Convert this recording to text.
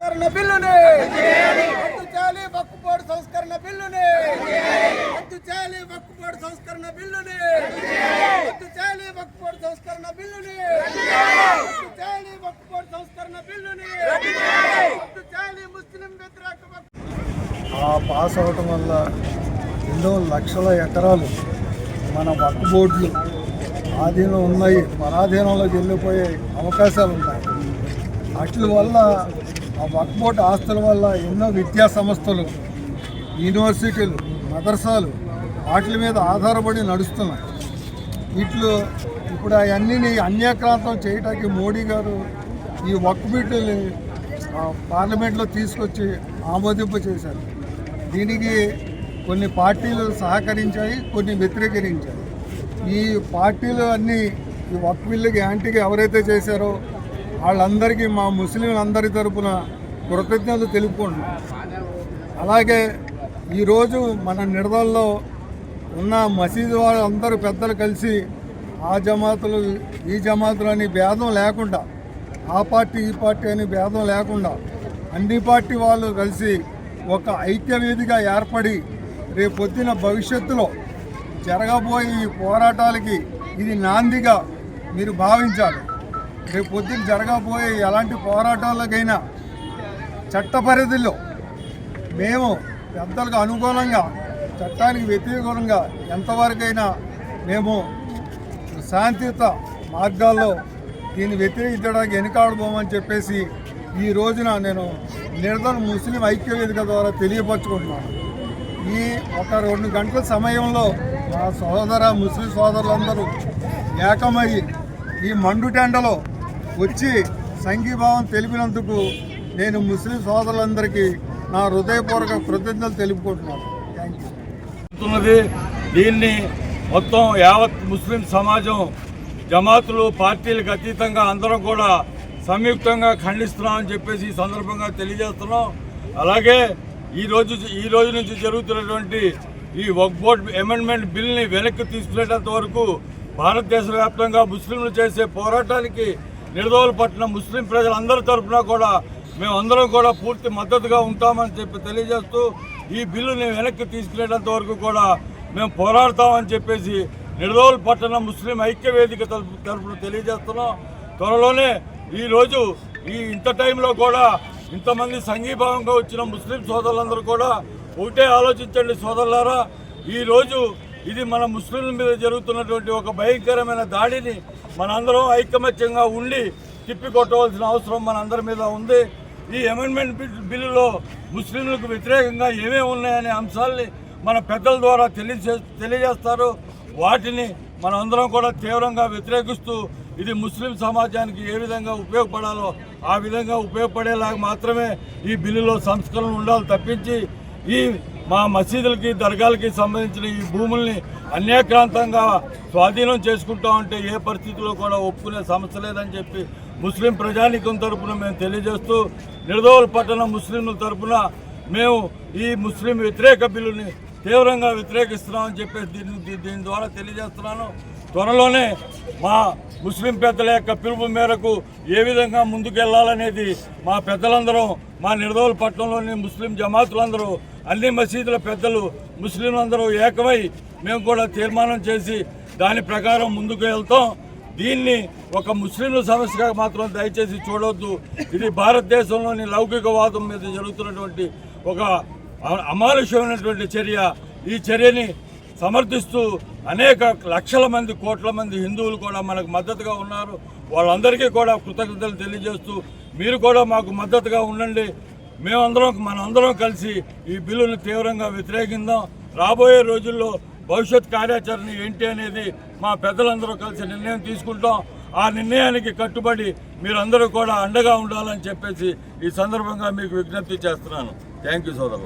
సంస్కరణ బిల్లుని ఆ పాస్ అవటం వల్ల ఎన్నో లక్షల ఎకరాలు మన వక్ బోర్డులు ఆధీనం ఉన్నాయి. పరాధీనంలోకి వెళ్ళిపోయే అవకాశాలు ఉన్నాయి. వాటి వల్ల ఆ వక్ బోర్డు ఆస్తుల వల్ల ఎన్నో విద్యా సంస్థలు యూనివర్సిటీలు మదర్సాలు వాటి మీద ఆధారపడి నడుస్తున్నాయి. వీటిలో ఇప్పుడు అవన్నీ అన్యాక్రాంతం చేయడానికి మోడీ గారు ఈ వక్ బిడ్డని పార్లమెంట్లో తీసుకొచ్చి ఆమోదింప చేశారు. దీనికి కొన్ని పార్టీలు సహకరించాయి కొన్ని వ్యతిరేకరించాయి ఈ పార్టీలు అన్నీ ఈ వక్ బిల్లుకి ఎవరైతే చేశారో వాళ్ళందరికీ మా ముస్లింలందరి తరపున కృతజ్ఞతలు తెలుపుకుంటున్నాం. అలాగే ఈరోజు మన నిడదల్లో ఉన్న మసీదు వాళ్ళందరూ పెద్దలు కలిసి ఆ జమాతులు ఈ జమాతులు అని భేదం లేకుండా ఆ పార్టీ ఈ పార్టీ అని భేదం లేకుండా అన్ని పార్టీ వాళ్ళు కలిసి ఒక ఐక్యవేదిగా ఏర్పడి రేపొద్దున భవిష్యత్తులో జరగబోయే ఈ పోరాటాలకి ఇది నాందిగా మీరు భావించాలి. రేపొద్దున జరగబోయే ఎలాంటి పోరాటాలకైనా చట్ట పరిధిలో మేము పెద్దలకు అనుకూలంగా చట్టానికి వ్యతిరేకంగా ఎంతవరకైనా మేము శాంతియుత మార్గాల్లో దీన్ని వ్యతిరేకించడానికి వెనుకాడబోమని చెప్పేసి ఈ రోజున నేను నిర్ధన ముస్లిం ఐక్య వేదిక ద్వారా తెలియపరచుకుంటున్నాను. ఈ ఒక రెండు గంటల సమయంలో మా సోదర ముస్లిం సోదరులందరూ ఏకమయ్యి ఈ మండుటెండలో వచ్చి సంఘీభావం తెలిపినందుకు నేను ముస్లిం సోదరులందరికీ నా హృదయపూర్వక కృతజ్ఞతలు తెలుపుకుంటున్నాను. థ్యాంక్ యూ దీన్ని మొత్తం యావత్ ముస్లిం సమాజం జమాతులు పార్టీలకు అతీతంగా అందరం కూడా సంయుక్తంగా ఖండిస్తున్నామని చెప్పేసి ఈ సందర్భంగా తెలియజేస్తున్నాం. అలాగే ఈ రోజు ఈ రోజు నుంచి జరుగుతున్నటువంటి ఈ వక్ బోర్డ్ అమెండ్మెంట్ బిల్ని వెనక్కి తీసుకునేటంత వరకు భారతదేశ వ్యాప్తంగా ముస్లింలు చేసే పోరాటానికి నిర్దోలు పట్టిన ముస్లిం ప్రజలందరి తరఫున కూడా మేమందరం కూడా పూర్తి మద్దతుగా ఉంటామని చెప్పి తెలియజేస్తూ ఈ బిల్లుని వెనక్కి తీసుకునేటంత వరకు కూడా మేము పోరాడతామని చెప్పేసి నిర్దోల్ పట్టణ ముస్లిం ఐక్యవేదిక తరపు- తరపున తెలియజేస్తున్నాం. త్వరలోనే ఈరోజు ఈ ఇంత టైంలో కూడా ఇంతమంది సంఘీభావంగా వచ్చిన ముస్లిం సోదరులందరూ కూడా ఒకటే ఆలోచించండి సోదరులారా. ఈరోజు ఇది మన ముస్లింల మీద జరుగుతున్నటువంటి ఒక భయంకరమైన దాడిని మనందరం ఐకమత్యంగా ఉండి తిప్పికొట్టవలసిన అవసరం మనందరి మీద ఉంది. ఈ అమెండ్మెంట్ బిల్లులో ముస్లింలకు వ్యతిరేకంగా ఏమేమి ఉన్నాయనే అంశాల్ని మన పెద్దల ద్వారా తెలియజే తెలియజేస్తారు. వాటిని మనందరం కూడా తీవ్రంగా వ్యతిరేకిస్తూ ఇది ముస్లిం సమాజానికి ఏ విధంగా ఉపయోగపడాలో ఆ విధంగా ఉపయోగపడేలాగా మాత్రమే ఈ బిల్లులో సంస్కరణ ఉండాలి తప్పించి ఈ మా మసీదులకి దర్గాలకి సంబంధించిన ఈ భూముల్ని అన్యాక్రాంతంగా స్వాధీనం చేసుకుంటా ఉంటే ఏ పరిస్థితిలో కూడా ఒప్పుకునే సమస్య లేదని చెప్పి ముస్లిం ప్రజానికం తరపున మేము తెలియజేస్తూ నిర్దోల్ పట్టణ ముస్లింల తరపున మేము ఈ ముస్లిం వ్యతిరేక బిల్లుని తీవ్రంగా వ్యతిరేకిస్తున్నామని చెప్పేసి దీని దీని ద్వారా తెలియజేస్తున్నాను. త్వరలోనే మా ముస్లిం పెద్దల యొక్క పిలుపు మేరకు ఏ విధంగా ముందుకెళ్ళాలనేది మా పెద్దలందరం మా నిర్దోల్ పట్టణంలోని ముస్లిం జమాతులందరూ అన్ని మసీదుల పెద్దలు ముస్లింలందరూ ఏకమై మేము కూడా తీర్మానం చేసి దాని ప్రకారం ముందుకు వెళ్తాం. దీన్ని ఒక ముస్లింల సమస్యగా మాత్రం దయచేసి చూడవద్దు ఇది భారతదేశంలోని లౌకికవాదం మీద జరుగుతున్నటువంటి ఒక అ- అమానుషమైనటువంటి చర్య. ఈ చర్యని సమర్థిస్తూ అనేక లక్షల మంది కోట్ల మంది హిందువులు కూడా మనకు మద్దతుగా ఉన్నారు. వాళ్ళందరికీ కూడా కృతజ్ఞతలు తెలియజేస్తూ మీరు కూడా మాకు మద్దతుగా ఉండండి. మేమందరం మనందరం కలిసి ఈ బిల్లును తీవ్రంగా వ్యతిరేకిందాం. రాబోయే రోజుల్లో భవిష్యత్ కార్యాచరణ ఏంటి అనేది మా పెద్దలందరూ కలిసి నిర్ణయం తీసుకుంటాం. ఆ నిర్ణయానికి కట్టుబడి మీరందరూ కూడా అండగా ఉండాలని చెప్పేసి ఈ సందర్భంగా మీకు విజ్ఞప్తి చేస్తున్నాను. థ్యాంక్ యూ సోదరు